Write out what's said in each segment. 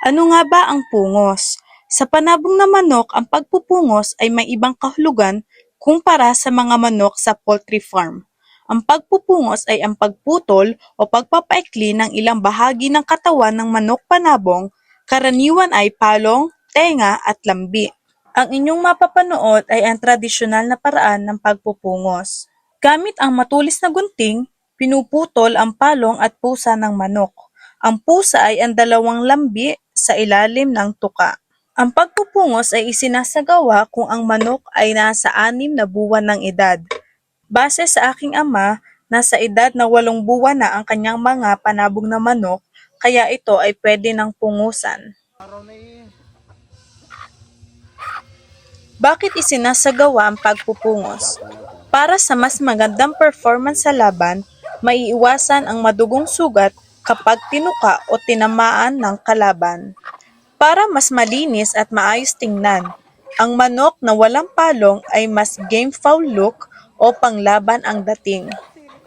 Ano nga ba ang pungos? Sa panabong na manok, ang pagpupungos ay may ibang kahulugan kumpara sa mga manok sa poultry farm. Ang pagpupungos ay ang pagputol o pagpapaikli ng ilang bahagi ng katawan ng manok panabong, karaniwan ay palong, tenga at lambi. Ang inyong mapapanood ay ang tradisyonal na paraan ng pagpupungos. Gamit ang matulis na gunting, pinuputol ang palong at pusa ng manok. Ang pusa ay ang dalawang lambi sa ilalim ng tuka. Ang pagpupungos ay isinasagawa kung ang manok ay nasa anim na buwan ng edad. Base sa aking ama, nasa edad na walong buwan na ang kanyang mga panabong na manok, kaya ito ay pwede ng pungusan. Bakit isinasagawa ang pagpupungos? Para sa mas magandang performance sa laban, maiiwasan ang madugong sugat kapag tinuka o tinamaan ng kalaban. Para mas malinis at maayos tingnan, ang manok na walang palong ay mas game foul look o panglaban ang dating.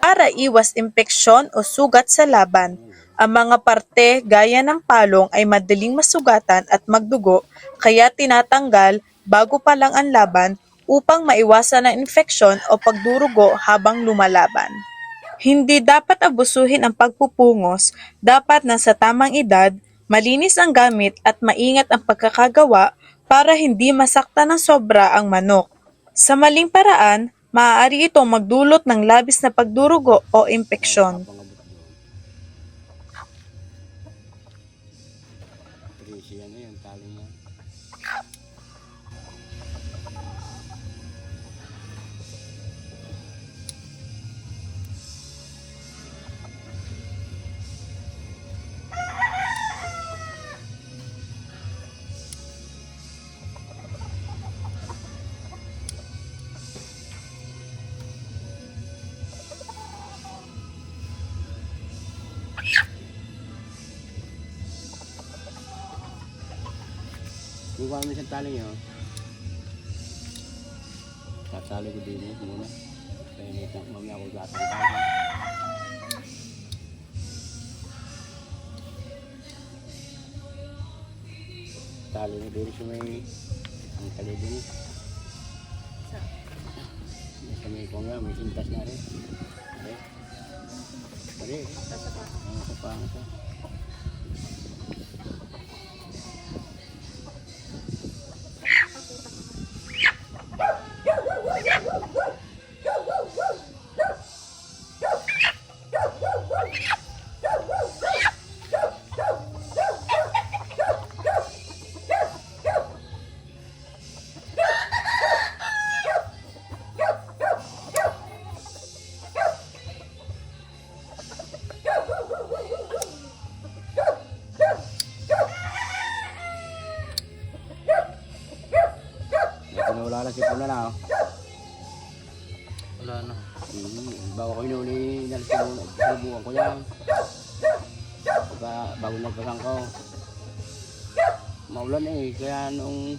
Para iwas impeksyon o sugat sa laban, ang mga parte gaya ng palong ay madaling masugatan at magdugo kaya tinatanggal bago pa lang ang laban upang maiwasan ang infeksyon o pagdurugo habang lumalaban. Hindi dapat abusuhin ang pagpupungos, dapat na sa tamang edad, malinis ang gamit at maingat ang pagkakagawa para hindi masakta ng sobra ang manok. Sa maling paraan, maaari itong magdulot ng labis na pagdurugo o impeksyon. Kukuha mo isang tali niyo. Tatali ko din eh, muna. Kaya nito, mamaya ako gatang tayo. Tali mo din sa may ang tali din. Sa may kong nga, may sintas na rin. Are. Are. Ang sa pang sa. Ito na wala na na oh. Wala na. Hmm, bago ko inuli, inalis ko ko yan. Pagka, bago nagpasang ko. Maulan eh, kaya nung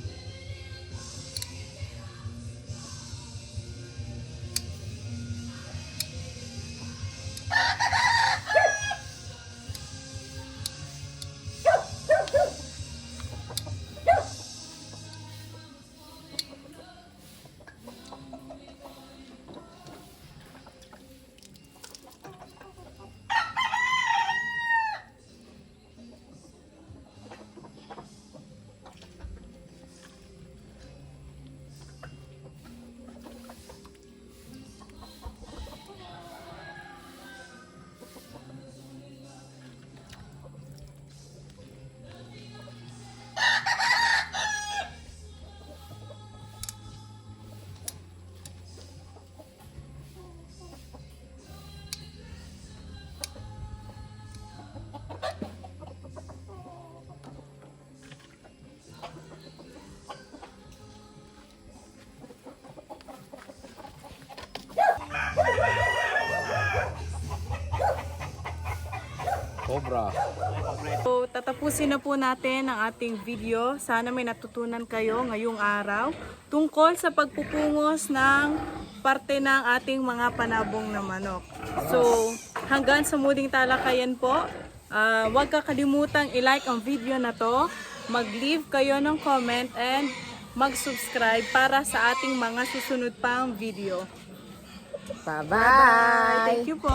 Cobra. So, tatapusin na po natin ang ating video. Sana may natutunan kayo ngayong araw tungkol sa pagpupungos ng parte ng ating mga panabong na manok. So, hanggang sa muling talakayan po, Ah, huwag kakalimutang i-like ang video na to, mag-leave kayo ng comment and mag-subscribe para sa ating mga susunod pang video. Bye-bye! Thank you po!